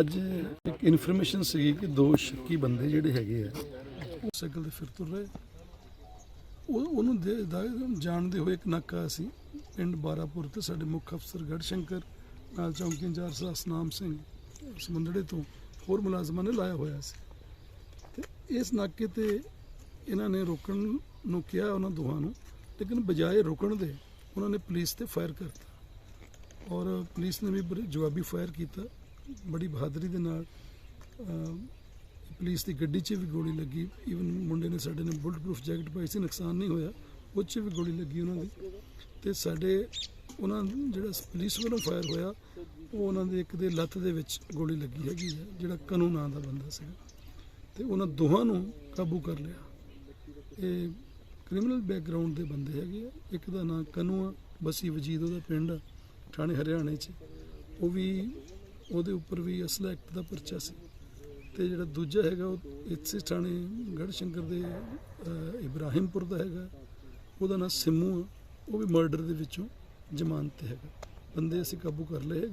ਅੱਜ ਇੱਕ ਇਨਫੋਰਮੇਸ਼ਨ ਸੀਗੀ ਕਿ ਦੋ ਸ਼ੱਕੀ ਬੰਦੇ ਜਿਹੜੇ ਹੈਗੇ ਆ ਉਹ ਸਾਈਕਲ ਤੇ ਫਿਰ ਤੁਰ ਰਹੇ। ਉਹ, ਉਹਨੂੰ ਦੇ- ਜਾਣਦੇ ਹੋਏ ਇੱਕ ਨਾਕਾ ਸੀ, ਪਿੰਡ ਬਾਰਾਪੁਰ ਤੇ ਸਾਡੇ ਮੁੱਖ ਅਫਸਰ ਗੜਸ਼ੰਕਰ, ਨਾਲ ਚੌਂਕੀ ਇੰਚਾਰਜ ਸਤਨਾਮ ਸਿੰਘ ਸਮੁੰਦੜੇ ਤੋਂ ਹੋਰ ਮੁਲਾਜ਼ਮਾਂ ਨੇ ਲਾਇਆ ਹੋਇਆ ਸੀ। ਤੇ ਇਸ ਨਾਕੇ ਤੇ ਇਹਨਾਂ ਨੇ ਰੋਕਣ ਨੂੰ ਕਿਹਾ ਉਹਨਾਂ ਦੋਹਾਂ ਨੂੰ, ਲੇਕਿਨ ਬਜਾਏ ਰੁਕਣ ਦੇ ਉਹਨਾਂ ਨੇ ਪੁਲਿਸ ਤੇ ਫਾਇਰ ਕਰਤਾ। ਔਰ ਪੁਲਿਸ ਨੇ ਵੀ ਜਵਾਬੀ ਫਾਇਰ ਕੀਤਾ। ਬੜੀ ਬਹਾਦਰੀ ਦੇ ਨਾਲ ਪੁਲਿਸ ਦੀ ਗੱਡੀ 'ਚ ਵੀ ਗੋਲੀ ਲੱਗੀ। ਈਵਨ ਮੁੰਡੇ ਨੇ ਸਾਡੇ ਨੇ ਬੁਲਟ ਪ੍ਰੂਫ ਜੈਕਟ ਪਾਈ ਸੀ, ਨੁਕਸਾਨ ਨਹੀਂ ਹੋਇਆ। ਉਹ 'ਚ ਵੀ ਗੋਲੀ ਲੱਗੀ ਉਹਨਾਂ ਦੀ। ਤੇ ਸਾਡੇ, ਉਹਨਾਂ ਜਿਹੜਾ ਪੁਲਿਸ ਵੱਲੋਂ ਫਾਇਰ ਹੋਇਆ, ਉਹ ਉਹਨਾਂ ਦੇ ਇੱਕ ਦੇ ਲੱਤ ਦੇ ਵਿੱਚ ਗੋਲੀ ਲੱਗੀ ਹੈਗੀ ਹੈ, ਜਿਹੜਾ ਕਨੂ ਨਾਂ ਦਾ ਬੰਦਾ ਸੀਗਾ। ਤੇ ਉਹਨਾਂ ਦੋਹਾਂ ਨੂੰ ਕਾਬੂ ਕਰ ਲਿਆ। ਇਹ ਕ੍ਰਿਮੀਨਲ ਬੈਕਗ੍ਰਾਉਂਡ ਦੇ ਬੰਦੇ ਹੈਗੇ ਆ। ਇੱਕ ਦਾ ਨਾਂ ਕਨੂ ਆ, ਬਸੀ ਵਜੀਦ, ਉਹਦਾ ਪਿੰਡ ਆ, ਥਾਣੇ ਹਰਿਆਣੇ 'ਚ। ਉਹ ਵੀ ਉਹਦੇ ਉੱਪਰ ਵੀ ਅਸਲਾ ਐਕਟ ਦਾ ਪਰਚਾ ਸੀ। ਤੇ ਜਿਹੜਾ ਦੂਜਾ ਹੈਗਾ, ਉਹ ਇਸੇ ਥਾਣੇ ਗੜਸ਼ੰਕਰ ਦੇ ਇਬਰਾਹਿਮਪੁਰ ਦਾ ਹੈਗਾ। ਉਹਦਾ ਨਾਂ ਸਿੰਮੂ ਆ। ਉਹ ਵੀ ਮਰਡਰ ਦੇ ਵਿੱਚੋਂ ਜ਼ਮਾਨਤ ਤੇ ਹੈਗਾ। ਬੰਦੇ ਅਸੀਂ ਕਾਬੂ ਕਰ ਲਏ।